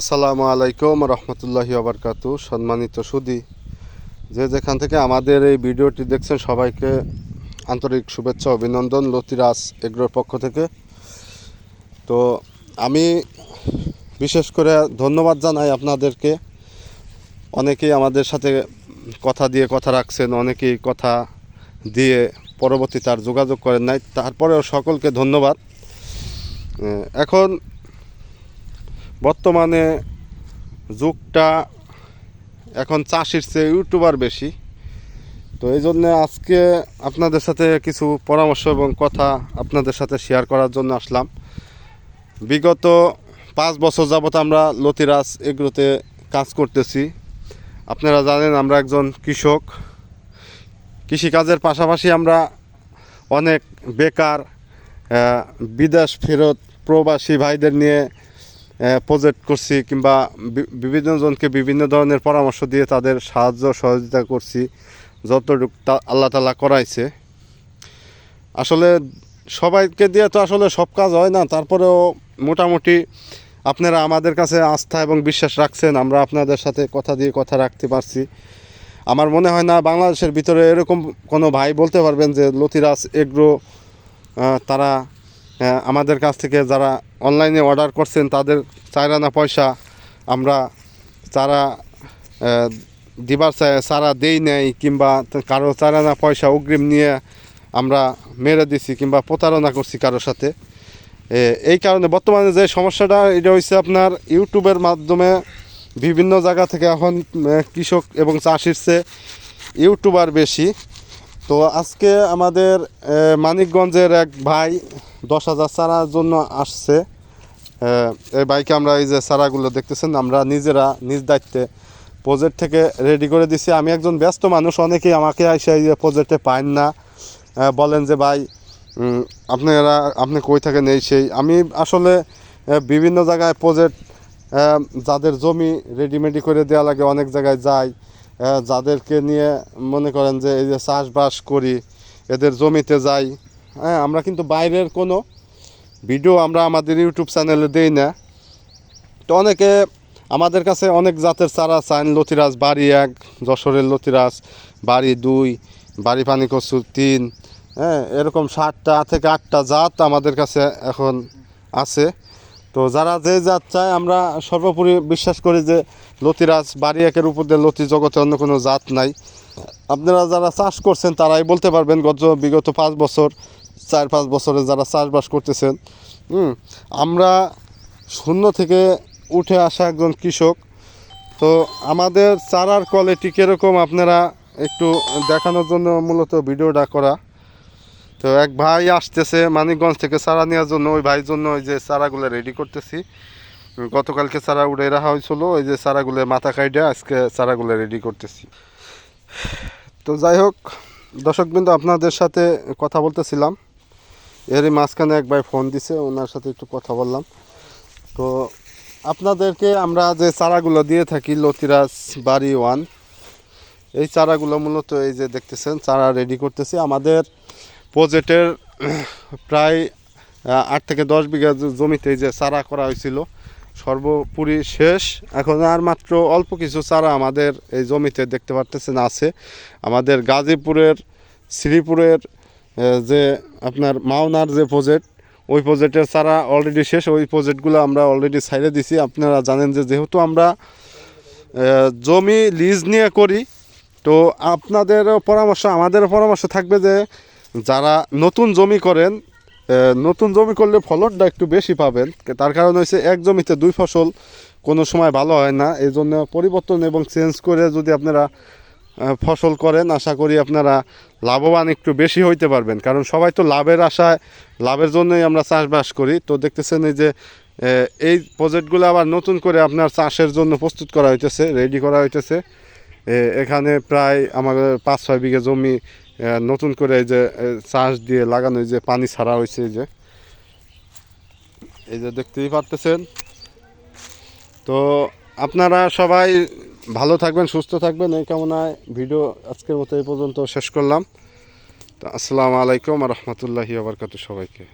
আসসালামু আলাইকুম রহমতুল্লাহি আবরকাত সম্মানিত সুদি, যে যেখান থেকে আমাদের এই ভিডিওটি দেখছেন, সবাইকে আন্তরিক শুভেচ্ছা, অভিনন্দন। লতিরাজ এগ্রোর পক্ষ থেকে। তো আমি বিশেষ করে ধন্যবাদ জানাই আপনাদেরকে। অনেকেই আমাদের সাথে কথা দিয়ে কথা রাখছেন, অনেকেই কথা দিয়ে পরবর্তী তার যোগাযোগ করেন নাই। তারপরেও সকলকে ধন্যবাদ। এখন বর্তমানে যুগটা এখন চাষির চেয়ে ইউটিউবার বেশি। তো এই জন্যে আজকে আপনাদের সাথে কিছু পরামর্শ এবং কথা আপনাদের সাথে শেয়ার করার জন্য আসলাম। বিগত পাঁচ বছর যাবত আমরা লতিরাজ এগুলোতে কাজ করতেছি। আপনারা জানেন আমরা একজন কৃষক। কৃষিকাজের পাশাপাশি আমরা অনেক বেকার বিদেশ ফেরত প্রবাসী ভাইদের নিয়ে প্রজেক্ট করছি কিংবা বি- বিভিন্ন ধরনের পরামর্শ দিয়ে তাদের সাহায্য, সহযোগিতা করছি, যতটুকু তা, আল্লাহ তালা করাইছে। আসলে সবাইকে দিয়ে তো আসলে সব কাজ হয় না, তারপরেও মোটামুটি আপনারা আমাদের কাছে আস্থা এবং বিশ্বাস রাখছেন, আমরা আপনাদের সাথে কথা দিয়ে কথা রাখতে পারছি। আমার মনে হয় না বাংলাদেশের ভিতরে এরকম কোনো ভাই বলতে পারবেন যে লতিরাজ এগ্রো তারা আমাদের কাছ থেকে যারা অনলাইনে অর্ডার করছেন, তাদের চাইরানা পয়সা আমরা তারা দিবার চাই সারা দেই নেই কিংবা কারও চাইরানা পয়সা অগ্রিম নিয়ে আমরা মেরে দিছি কিংবা প্রতারণা করছি কারোর সাথে এই কারণে বর্তমানে যে সমস্যাটা, এটা হচ্ছে আপনার ইউটিউবের মাধ্যমে বিভিন্ন জায়গা থেকে এখন কৃষক এবং চাষির চেয়ে ইউটিউবার বেশি। তো আজকে আমাদের মানিকগঞ্জের এক ভাই দশ হাজার চারার জন্য আসছে। এই বাইকে আমরা এই যে চারাগুলো দেখতেছেন, আমরা নিজেরা নিজ দায়িত্বে প্রজেক্ট থেকে রেডি করে দিছি। আমি একজন ব্যস্ত মানুষ, অনেকেই আমাকে এসে এই প্রজেক্টে পান না। বলেন যে, ভাই আপনারা, আপনি কই থাকেন এই সেই? আমি আসলে বিভিন্ন জায়গায় প্রজেক্ট যাদের জমি রেডিমেডি করে দেওয়া লাগে, অনেক জায়গায় যাই। যাদেরকে নিয়ে মনে করেন যে এই যে চাষবাস করি, এদের জমিতে যাই হ্যাঁ আমরা কিন্তু বাইরের কোনো ভিডিও আমরা আমাদের ইউটিউব চ্যানেলে দেই না। তো অনেকে আমাদের কাছে অনেক জাতের চারা চান লতিরাজ, বাড়ি এক, যশোরের লতিরাজ, বাড়ি দুই, বাড়ি পানি কচু তিন হ্যাঁ এরকম সাতটা থেকে আটটা জাত আমাদের কাছে এখন আছে। তো যারা যে জাত চায়, আমরা সর্বোপরি বিশ্বাস করি যে লতিরাজ বাড়ি একের উপর দিয়ে লতি জগতে অন্য কোনো জাত নাই। আপনারা যারা চাষ করছেন, তারাই বলতে পারবেন, গত বিগত পাঁচ বছর, চার পাঁচ বছরে যারা চাষবাস করতেছেন, হুম, আমরা শূন্য থেকে উঠে আসা একজন কৃষক। তো আমাদের চারার কোয়ালিটি কীরকম আপনারা একটু দেখানোর জন্য মূলত ভিডিওটা করা। তো এক ভাই আসতেছে মানিকগঞ্জ থেকে চারা নেওয়ার জন্য, ওই ভাইয়ের জন্য ওই যে চারাগুলো রেডি করতেছি। গতকালকে চারা উড়ে রাখা হয়েছিল, ওই যে চারাগুলো মাথা কাইডে আজকে চারাগুলো রেডি করতেছি। তো যাই হোক, দর্শকবৃন্দ, আপনাদের সাথে কথা বলতেছিলাম। এরই মাঝখানে এক ভাই ফোন দিছে, ওনার সাথে একটু কথা বললাম। তো আপনাদেরকে আমরা যে চারাগুলো দিয়ে থাকি, লতিরাজ বাড়ি ওয়ান, এই চারাগুলো মূলত এই যে দেখতেছেন, চারা রেডি করতেছি। আমাদের প্রজেক্টের প্রায় আট থেকে দশ বিঘা জমিতে যে চারা করা হয়েছিল, সর্বোপরি শেষ। এখন আর মাত্র অল্প কিছু চারা আমাদের এই জমিতে দেখতে পারতেছেন, আছে। আমাদের গাজীপুরের, শ্রীপুরের যে আপনার মাওনার যে প্রজেক্ট, ওই প্রজেক্টের চারা অলরেডি শেষ। ওই প্রজেক্টগুলো আমরা অলরেডি সাইডে দিছি। আপনারা জানেন যে যেহেতু আমরা জমি লিজ নিয়ে করি, তো আপনাদেরও পরামর্শ, আমাদেরও পরামর্শ থাকবে যে যারা নতুন জমি করেন নতুন জমি করলে ফলনটা একটু বেশি পাবেন। তার কারণ হচ্ছে এক জমিতে দুই ফসল কোনো সময় ভালো হয় না। এই জন্য পরিবর্তন এবং চেঞ্জ করে যদি আপনারা ফসল করেন, আশা করি আপনারা লাভবান একটু বেশি হইতে পারবেন। কারণ সবাই তো লাভের আশায়, লাভের জন্যই আমরা চাষবাস করি। তো দেখতেছেন এই যে এই প্রজেক্টগুলো আবার নতুন করে আপনার চাষের জন্য প্রস্তুত করা হইতেছে রেডি করা হইতেছে। এখানে প্রায় আমাদের পাঁচ ছয় বিঘা জমি নতুন করে এই যে চাষ দিয়ে লাগানো যে পানি ছাড়া হয়েছে এই যে। এই যে দেখতেই পারতেছেন। তো আপনারা সবাই ভালো থাকবেন, সুস্থ থাকবেন। এই কামনায় ভিডিও আজকের মতো এই পর্যন্ত শেষ করলাম। তো আসসালামু আলাইকুম রহমতুল্লাহি আবরকাত সবাইকে।